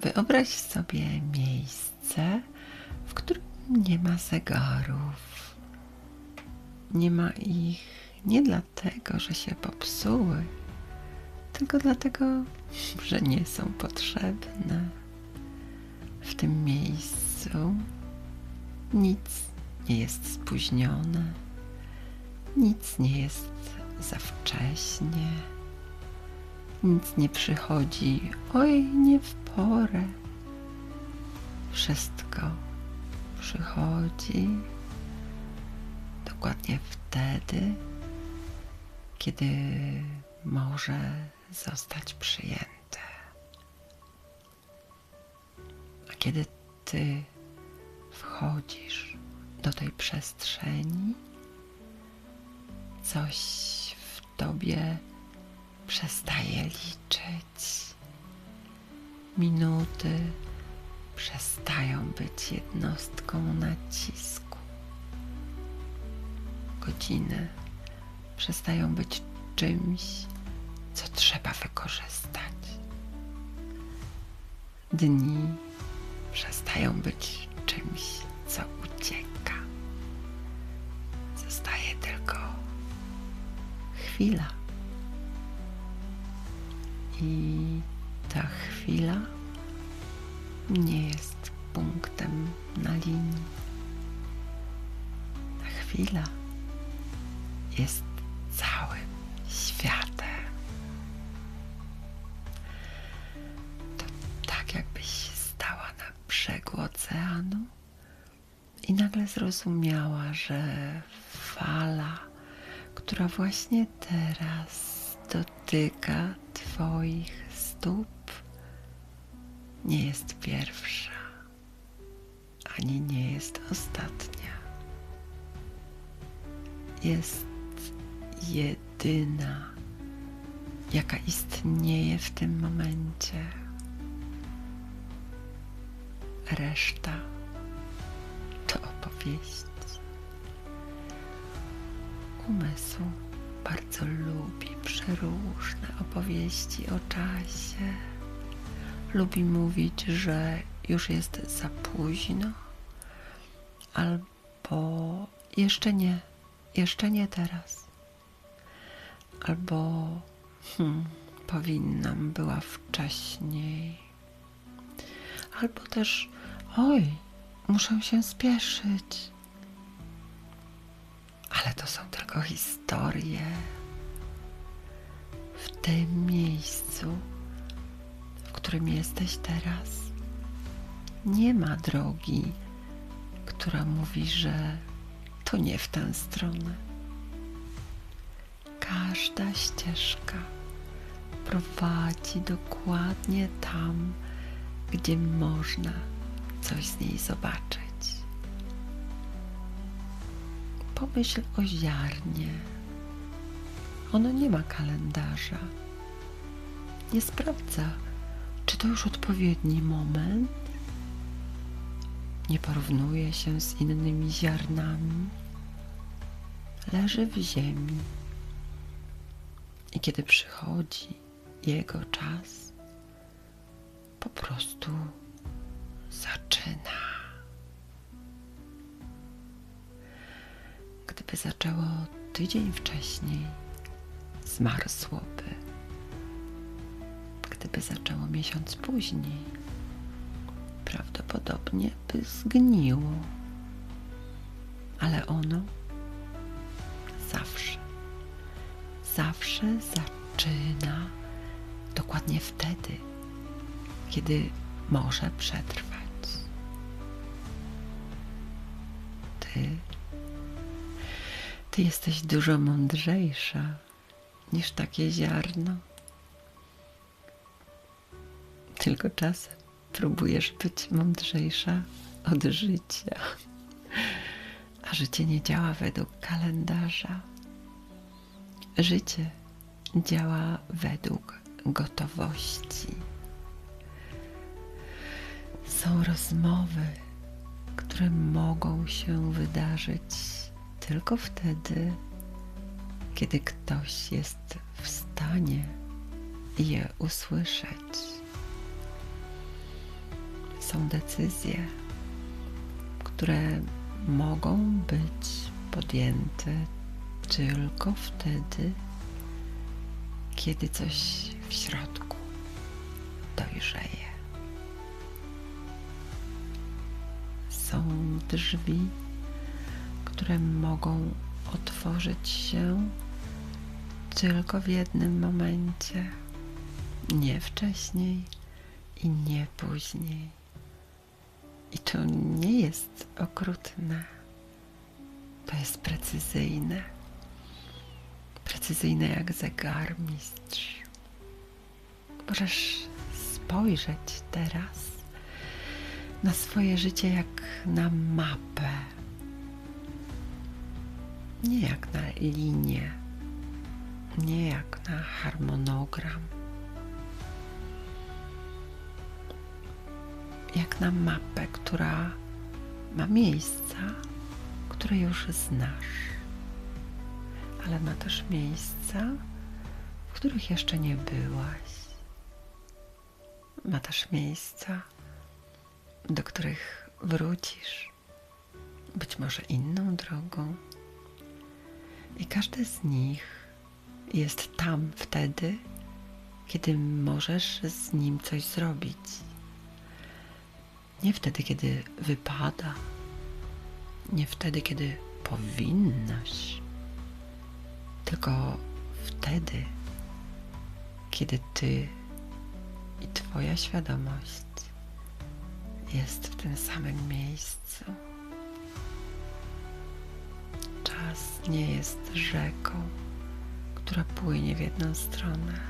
Wyobraź sobie miejsce, w którym nie ma zegarów. Nie ma ich nie dlatego, że się popsuły, tylko dlatego, że nie są potrzebne. W tym miejscu nic nie jest spóźnione, nic nie jest za wcześnie, nic nie przychodzi, oj, nie w porę. Wszystko przychodzi dokładnie wtedy, kiedy może zostać przyjęte. A kiedy ty wchodzisz do tej przestrzeni, coś w tobie przestaje liczyć. Minuty przestają być jednostką nacisku. Godziny przestają być czymś, co trzeba wykorzystać. Dni przestają być czymś, co ucieka. Zostaje tylko chwila. I chwila nie jest punktem na linii. Ta chwila jest całym światem. To tak, jakbyś stała na brzegu oceanu i nagle zrozumiała, że fala, która właśnie teraz dotyka Twoich stóp, nie jest pierwsza, ani nie jest ostatnia. Jest jedyna, jaka istnieje w tym momencie. Reszta to opowieść. Umysł bardzo lubi przeróżne opowieści o czasie. Lubi mówić, że już jest za późno, albo jeszcze nie, jeszcze nie teraz, albo hmm, powinnam była wcześniej, albo też oj, muszę się spieszyć. Ale to są tylko historie. W tym miejscu, którym jesteś teraz, nie ma drogi, która mówi, że to nie w tę stronę. Każda ścieżka prowadzi dokładnie tam, gdzie można coś z niej zobaczyć. Pomyśl o ziarnie. Ono nie ma kalendarza. Nie sprawdza, to już odpowiedni moment. Nie porównuje się z innymi ziarnami. Leży w ziemi. I kiedy przychodzi jego czas, po prostu zaczyna. Gdyby zaczęło tydzień wcześniej, zmarzłoby. Gdyby zaczęło miesiąc później, prawdopodobnie by zgniło. Ale ono zawsze, zawsze zaczyna dokładnie wtedy, kiedy może przetrwać. Ty ty jesteś dużo mądrzejsza niż takie ziarno. Tylko czasem próbujesz być mądrzejsza od życia. A życie nie działa według kalendarza. Życie działa według gotowości. Są rozmowy, które mogą się wydarzyć tylko wtedy, kiedy ktoś jest w stanie je usłyszeć. Są decyzje, które mogą być podjęte tylko wtedy, kiedy coś w środku dojrzeje. Są drzwi, które mogą otworzyć się tylko w jednym momencie, nie wcześniej i nie później. I to nie jest okrutne, to jest precyzyjne. Precyzyjne jak zegarmistrz. Możesz spojrzeć teraz na swoje życie jak na mapę, nie jak na linię, nie jak na harmonogram, jak na mapę, która ma miejsca, które już znasz, ale ma też miejsca, w których jeszcze nie byłaś. Ma też miejsca, do których wrócisz, być może inną drogą. I każdy z nich jest tam wtedy, kiedy możesz z nim coś zrobić. Nie wtedy, kiedy wypada, nie wtedy, kiedy powinnaś, tylko wtedy, kiedy ty i Twoja świadomość jest w tym samym miejscu. Czas nie jest rzeką, która płynie w jedną stronę.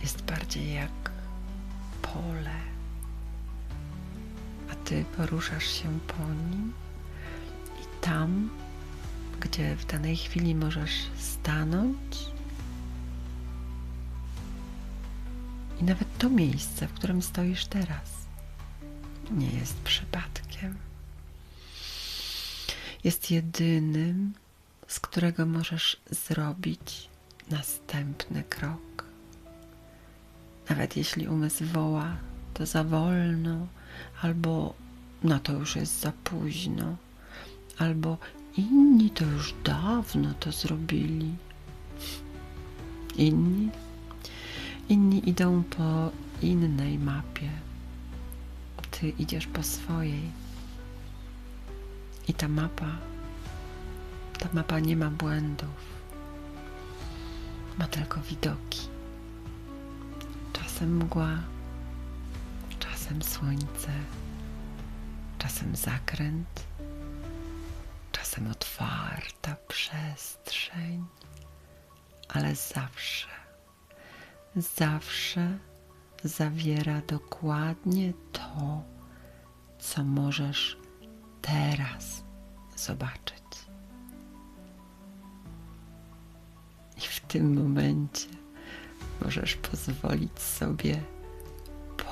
Jest bardziej jak pole, ty poruszasz się po nim i tam, gdzie w danej chwili możesz stanąć, i nawet to miejsce, w którym stoisz teraz, nie jest przypadkiem. Jest jedynym, z którego możesz zrobić następny krok. Nawet jeśli umysł woła, to za wolno, albo no to już jest za późno, albo inni to już dawno to zrobili. Inni? Inni idą po innej mapie. Ty idziesz po swojej. I ta mapa, ta mapa nie ma błędów. Ma tylko widoki. Czasem mgła, czasem słońce, czasem zakręt, czasem otwarta przestrzeń, ale zawsze, zawsze zawiera dokładnie to, co możesz teraz zobaczyć. I w tym momencie możesz pozwolić sobie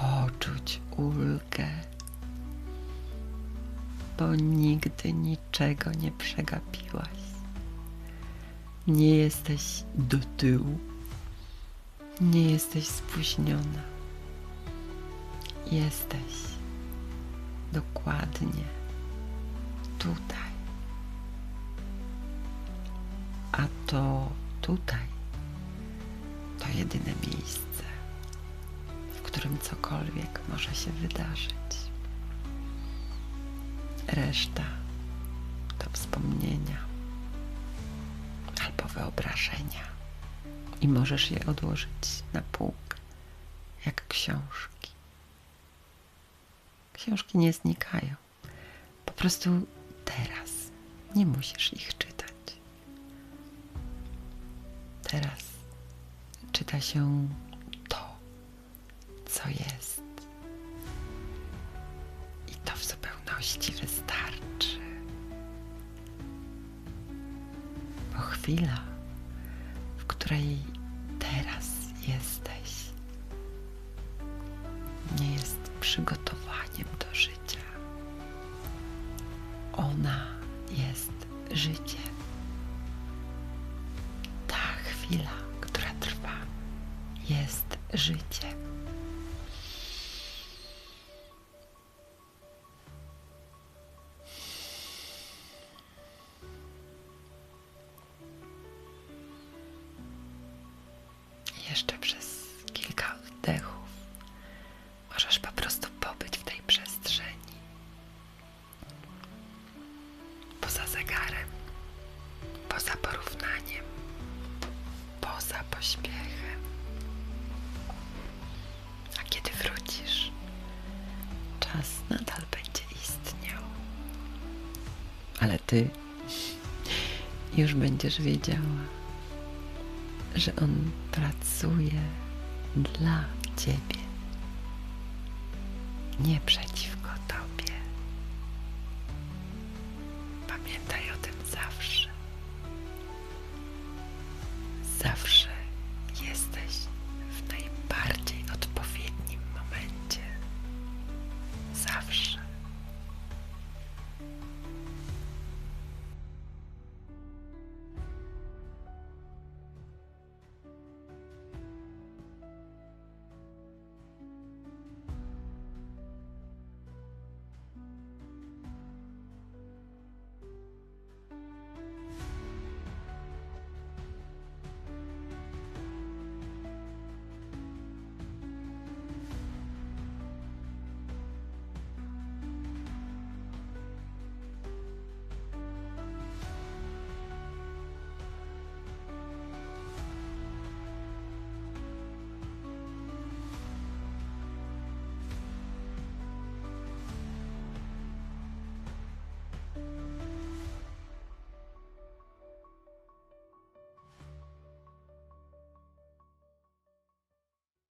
poczuć ulgę, bo nigdy niczego nie przegapiłaś. Nie jesteś do tyłu, nie jesteś spóźniona. Jesteś dokładnie tutaj. A to tutaj to jedyne miejsce, którym cokolwiek może się wydarzyć. Reszta to wspomnienia albo wyobrażenia i możesz je odłożyć na półkę, jak książki. Książki nie znikają. Po prostu teraz nie musisz ich czytać. Teraz czyta się co jest. I to w zupełności wystarczy. Bo chwila, w której teraz jesteś, nie jest przygotowaniem do życia. Ona jest życiem. Ta chwila, która trwa, jest życiem. jeszcze przez kilka oddechów możesz po prostu pobyć w tej przestrzeni poza zegarem, poza porównaniem, poza pośpiechem. A kiedy wrócisz, czas nadal będzie istniał. Ale ty już będziesz wiedziała że on pracuje dla ciebie, nie przeciw